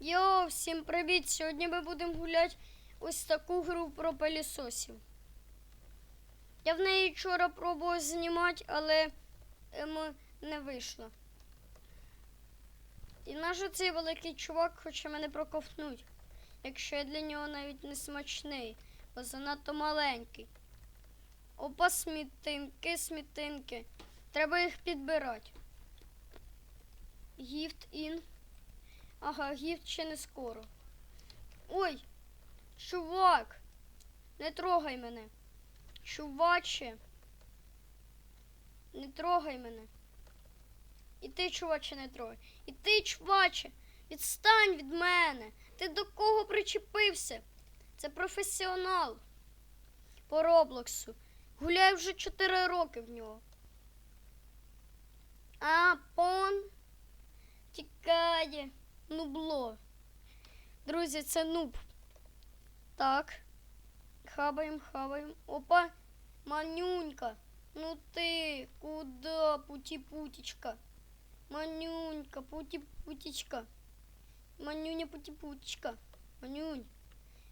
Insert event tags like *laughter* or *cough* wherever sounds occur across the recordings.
Йо, всім привіт! Сьогодні ми будемо гуляти ось таку гру про пилісосів. Я в неї вчора пробував знімати, але ем, не вийшло. І наш цей великий чувак хоче мене проковтнути, якщо я для нього навіть не смачний, бо занадто маленький. Опа, смітинки, смітинки. Треба їх підбирати. Гіфт ін. Ага, гіфт ще не скоро. Ой, чувак, не трогай мене. Чуваче. Не трогай мене. І ти, чуваче, не трогай. І ти, чуваче, відстань від мене. Ти до кого причепився? Це професіонал по Роблоксу. Гуляю вже 4 роки в нього. А, пон тікає. Нубло. Друзі, це нуб. Так. Хабаємо, хабаємо. Опа, манюнька. Ну ти, куда, путі-путічка? Манюнька, путі-путічка. Манюня, путі-путічка. Манюнь.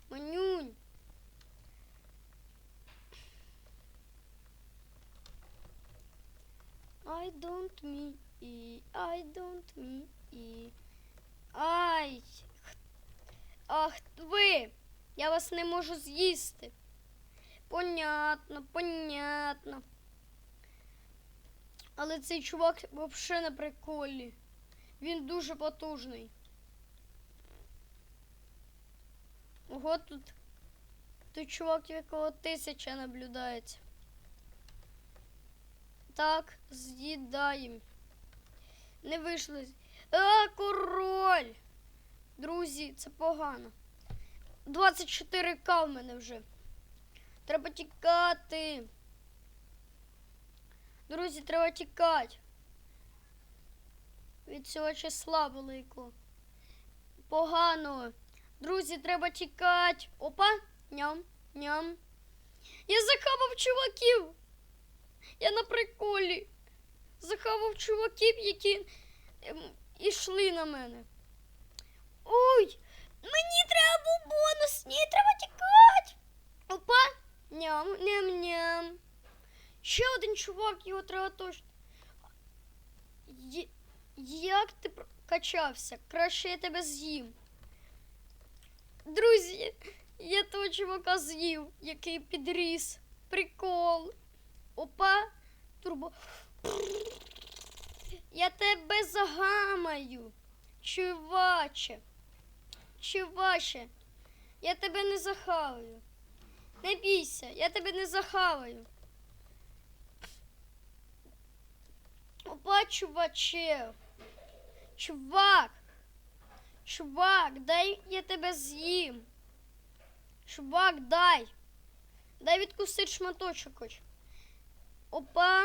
Манюнь. I don't me, і I don't me, і Ай. Ах ви! Я вас не можу з'їсти. Понятно, понятно. Але цей чувак взагалі на приколі. Він дуже потужний. Ого, тут той чувак, якого тисяча наблюдається. Так, з'їдаємо. Не вийшло. А, король! Друзі, це погано. 24к в мене вже. Треба тікати. Друзі, треба тікати. Від цього числа великого. Погано. Друзі, треба тікати. Опа, ням, ням. Я захавав чуваків. Я на приколі. Захавав чуваків, які ем, ішли на мене. Ой, мені треба був бонус, ні, треба тікати. Опа, ням, ням, ням. Ще один чувак, його треба точно. Як ти качався? Краще я тебе з'їм. Друзі, я того чувака з'їв, який підріс. Прикол. Опа, турбо. Я тебе загамаю, чуваче. Чуваче, я тебе не захаваю. Не бійся, я тебе не захаваю. Опа, чуваче. Чувак. Чувак, дай я тебе з'їм. Чувак, дай. Дай відкусити шматочок хоч. Опа.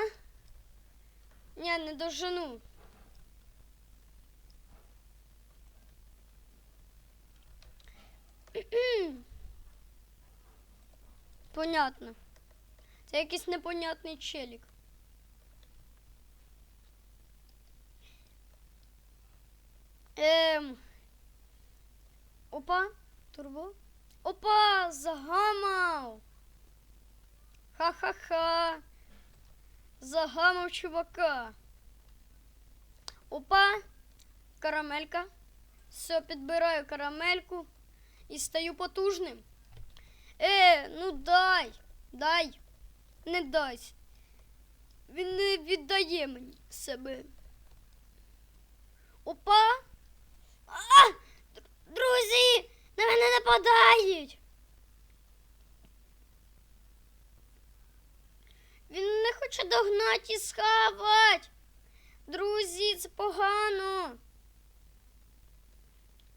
Ні, не дожену. *clears throat* Понятно. Це якийсь непонятний челік. Ем. Опа, турбо. Опа, загамав. Ха-ха-ха. Загамав чувака. Опа, карамелька. Все, підбираю карамельку і стаю потужним. Е, ну дай, дай, не дай. Він не віддає мені себе. Опа. А! Д- Друзі, на мене нападають. Він догнати і схавати. Друзі, це погано.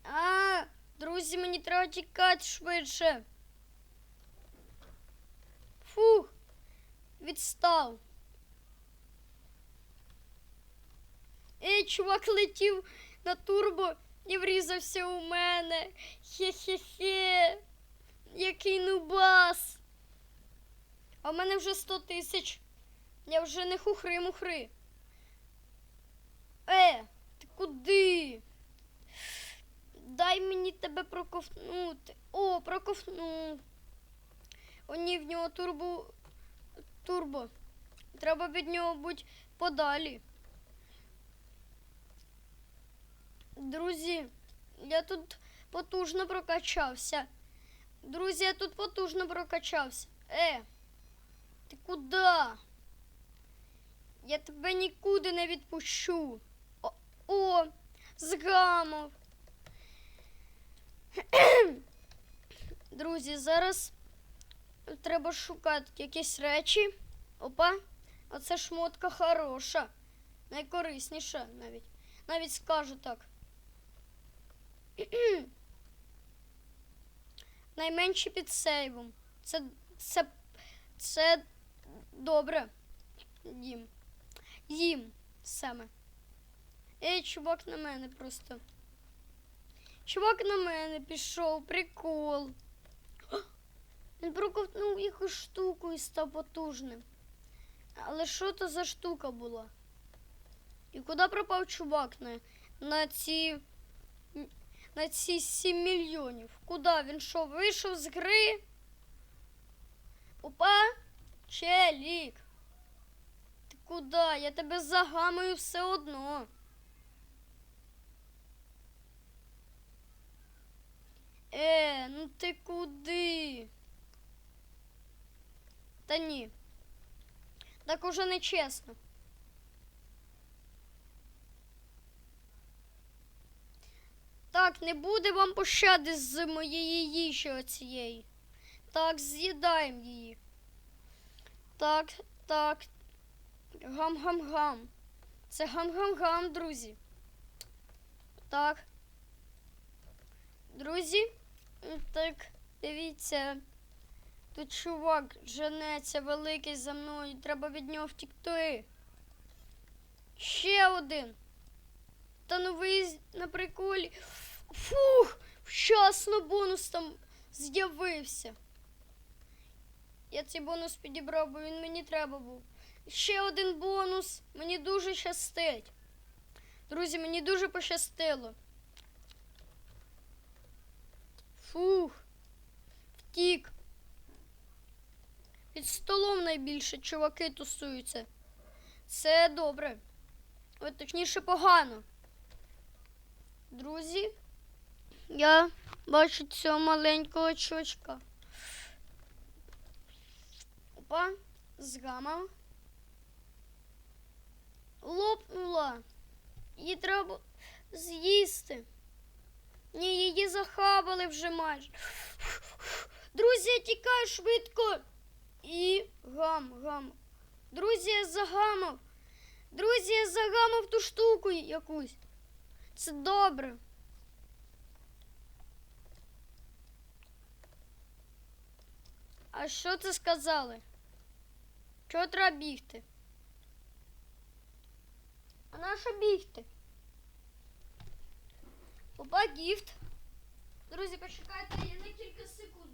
А, друзі, мені треба тікати швидше. Фух, відстав. Ей, чувак летів на турбо і врізався у мене. Хе-хе-хе. Який нубас. А в мене вже 100 тисяч. Я вже не хухри-мухри. Е, ти куди? Дай мені тебе проковтнути. О, проковтнув. О, ні, в нього турбо. Турбо. Треба від нього бути подалі. Друзі, я тут потужно прокачався. Друзі, я тут потужно прокачався. Е, ти куди? Я тебе нікуди не відпущу. О, о згамов. *clears throat* Друзі, зараз треба шукати якісь речі. Опа, оце шмотка хороша. Найкорисніша навіть. Навіть скажу так. *clears throat* Найменші під сейвом. Це, це, це добре. Їм. Їм саме. Ей, чувак на мене просто. Чувак на мене пішов, прикол. Він проковтнув якусь штуку і став потужним. Але що то за штука була? І куди пропав чувак на, на ці. На ці 7 мільйонів. Куди він що, вийшов з гри? Опа! Челік! Ти куди? Я тебе загамую все одно. Е, ну ти куди? Та ні. Так уже не чесно. Так, не буде вам пощади з моєї їжі оцієї. Так, з'їдаємо її. Так, так. Гам-гам-гам. Це гам-гам-гам, друзі. Так. Друзі, так, дивіться. Тут чувак женеться великий за мною. Треба від нього втікти. Ще один. Та ну ви на приколі. Фух! Вчасно бонус там з'явився. Я цей бонус підібрав, бо він мені треба був. Ще один бонус. Мені дуже щастить. Друзі, мені дуже пощастило. Фух. Втік. Під столом найбільше чуваки тусуються. Це добре. Ой, точніше погано. Друзі, я бачу цього маленького чучка. Опа, згамав. Лопнула. Її треба з'їсти. Ні, її захавали вже майже. Друзі, я тікаю швидко. І гам, гам. Друзі, я загамав. Друзі, я загамав ту штуку якусь. Це добре. А що це сказали? Чого треба бігти? А на що бігти? Опа, гіфт. Друзі, почекайте, я на кілька секунд.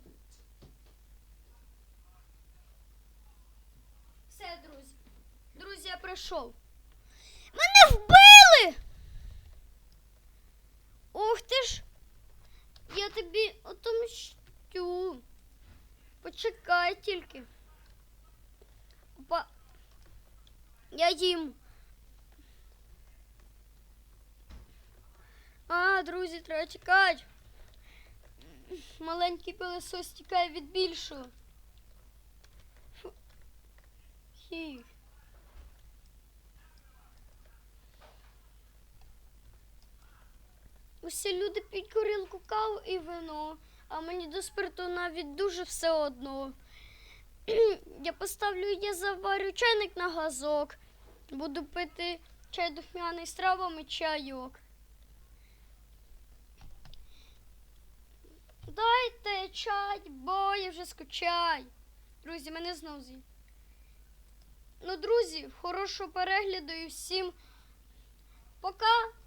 Все, друзі. Друзі, я прийшов. Мене вбили! Ух ти ж! Я тобі отомщу. Почекай тільки. Опа. Я їм. А, друзі, треба тікати. Маленький пилосос тікає від більшого. Хі. Усі люди п'ють горілку каву і вино, а мені до спирту навіть дуже все одно. *clears throat* Я поставлю, я заварю чайник на газок. Буду пити чай духмяний з травами чайок. Дайте чай, бо я вже скучаю. Друзі, мене знову з'їв. Ну, друзі, хорошого перегляду і всім пока!